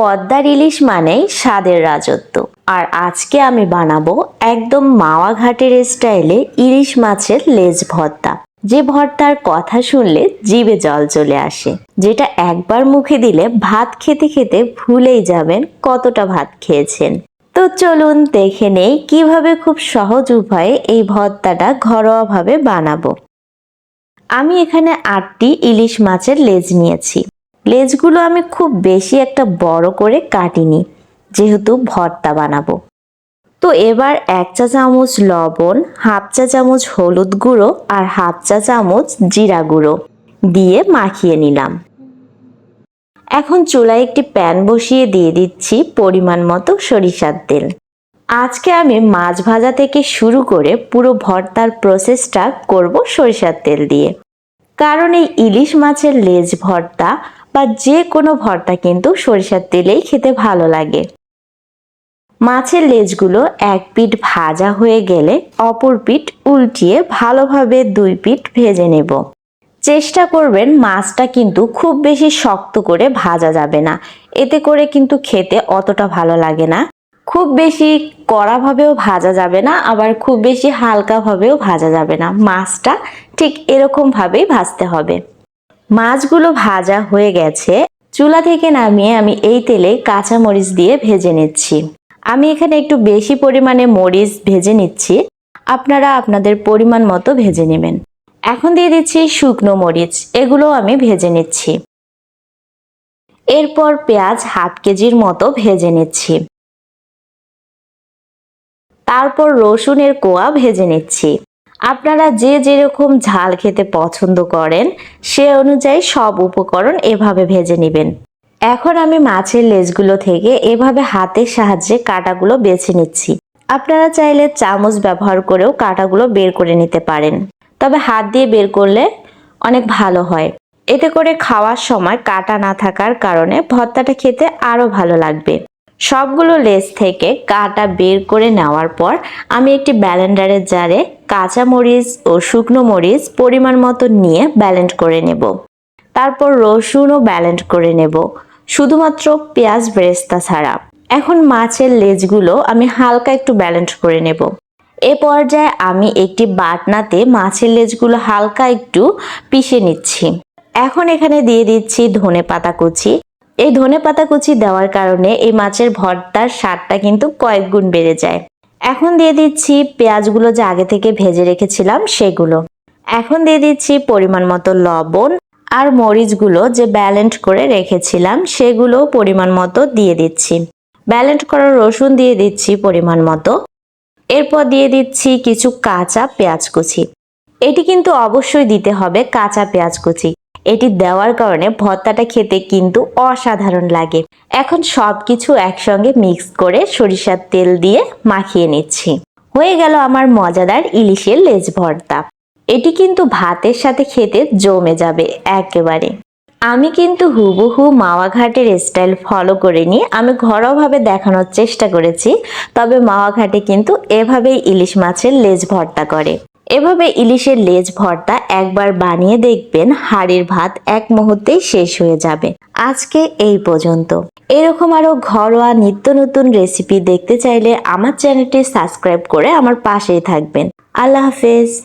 পদ্মার ইলিশ মানেই স্বাদের রাজত্ব। আর আজকে আমি বানাবো একদম মাওয়া ঘাটের স্টাইলে ইলিশ মাছের লেজ ভর্তা। যে ভর্তার কথা শুনলে জিভে জল চলে আসে, যেটা একবার মুখে দিলে ভাত খেতে খেতে ভুলেই যাবেন কতটা ভাত খেয়েছেন। তো চলুন দেখে নেই কীভাবে খুব সহজ উপায়ে এই ভর্তাটা ঘরোয়াভাবে বানাবো। আমি এখানে আটটি ইলিশ মাছের লেজ নিয়েছি। লেজগুলো আমি খুব বেশি একটা বড় করে কাটিনি, যেহেতু ভর্তা বানাবো। তো এবার এক চা চামচ লবণ, হাফ চা চামচ হলুদ গুঁড়ো আর হাফ চা চামচ জিরা গুঁড়ো দিয়ে মাখিয়ে নিলাম। এখন চুলায় একটি প্যান বসিয়ে দিয়ে দিচ্ছি পরিমাণ মতো সরিষার তেল। আজকে আমি মাছ ভাজা থেকে শুরু করে পুরো ভর্তার প্রসেসটা করব সরিষার তেল দিয়ে। কারণ এই ইলিশ মাছের লেজ ভর্তা বা যে কোনো ভর্তা কিন্তু সরিষার তেলেই খেতে ভালো লাগে। মাছের লেজগুলো এক পিঠ ভাজা হয়ে গেলে অপর পিঠ উল্টিয়ে ভালোভাবে দুই পিঠ ভেজে নেব। চেষ্টা করবেন মাছটা কিন্তু খুব বেশি শক্ত করে ভাজা যাবে না। এতে করে কিন্তু খেতে অতটা ভালো লাগে না। খুব বেশি কড়াভাবেও ভাজা যাবে না, আবার খুব বেশি হালকাভাবেও ভাজা যাবে না। মাছটা ঠিক এরকমভাবেই ভাজতে হবে। মাছগুলো ভাজা হয়ে গেছে। চুলা থেকে নামিয়ে আমি এই তেলে কাঁচা মরিচ দিয়ে ভেজে নিচ্ছি। আমি এখানে একটু বেশি পরিমাণে মরিচ ভেজে নিচ্ছি। আপনারা আপনাদের পরিমাণ মতো ভেজে নেবেন। এখন দিয়ে দিচ্ছি শুকনো মরিচ। এগুলো আমি ভেজে নিচ্ছি। এরপর পেঁয়াজ হাফ কেজির মতো ভেজে নিচ্ছি। তারপর রসুনের কোয়া ভেজে নিচ্ছি। আপনারা যে যেরকম ঝাল খেতে পছন্দ করেন, সে অনুযায়ী সব উপকরণ এভাবে ভেজে নেবেন। এখন আমি মাছের লেজগুলো থেকে এভাবে হাতের সাহায্যে কাটাগুলো বেছে নিচ্ছি। আপনারা চাইলে চামচ ব্যবহার করেও কাটাগুলো বের করে নিতে পারেন। তবে হাত দিয়ে বের করলে অনেক ভালো হয়। এতে করে খাওয়ার সময় কাটা না থাকার কারণে ভর্তাটা খেতে আরও ভালো লাগবে। সবগুলো লেজ থেকে কাটা বের করে নেওয়ার পর আমি একটি ব্যালেন্ডারের জারে কাঁচা মরিচ ও শুকনো মরিচ পরিমাণ মতো নিয়ে ব্যালেন্ড করে নেব। তারপর রসুনও ব্যালেন্ড করে নেব। শুধুমাত্র পেঁয়াজ ব্রেস্তা ছাড়া। এখন মাছের লেজগুলো আমি হালকা একটু ব্যালেন্ড করে নেব। এ পর্যায়ে আমি একটি বাটনাতে মাছের লেজগুলো হালকা একটু পিষে নিচ্ছি। এখন এখানে দিয়ে দিচ্ছি ধনে পাতা কুচি। এই ধনে পাতা কুচি দেওয়ার কারণে এই মাছের ভর্তার স্বাদটা কিন্তু কয়েক গুণ বেড়ে যায়। এখন দিয়ে দিচ্ছি পেঁয়াজগুলো যে আগে থেকে ভেজে রেখেছিলাম সেগুলো। এখন দিয়ে দিচ্ছি পরিমাণ মতো লবণ আর মরিচগুলো যে ব্যালেন্ট করে রেখেছিলাম সেগুলো পরিমাণ মতো দিয়ে দিচ্ছি। ব্যালেন্ট করা রসুন দিয়ে দিচ্ছি পরিমাণ মতো। এরপর দিয়ে দিচ্ছি কিছু কাঁচা পেঁয়াজ কুচি। এটি কিন্তু অবশ্যই দিতে হবে কাঁচা পেঁয়াজ কুচি। এটি দেওয়ার কারণে ভর্তাটা খেতে কিন্তু অসাধারণ লাগে। এখন সব কিছু একসঙ্গে মিক্স করে সরিষার তেল দিয়ে মাখিয়ে নিচ্ছি। হয়ে গেল আমার মজাদার ইলিশের লেজ ভর্তা। এটি কিন্তু ভাতের সাথে খেতে জমে যাবে একেবারে। আমি কিন্তু হুবহু মাওয়া ঘাটের স্টাইল ফলো করিনি আমি ঘরোয়াভাবে দেখানোর চেষ্টা করেছি, তবে মাওয়া ঘাটে কিন্তু এভাবেই ইলিশ মাছের লেজ ভর্তা করে। এভাবে ইলিশের লেজ ভর্তা একবার বানিয়ে দেখবেন হাড়ির ভাত এক মুহূর্তেই শেষ হয়ে যাবে। আজকে এই পর্যন্ত। এরকম আরও ঘরোয়া নিত্য নতুন রেসিপি দেখতে চাইলে আমার চ্যানেলটি সাবস্ক্রাইব করে আমার পাশেই থাকবেন। আল্লাহ হাফেজ।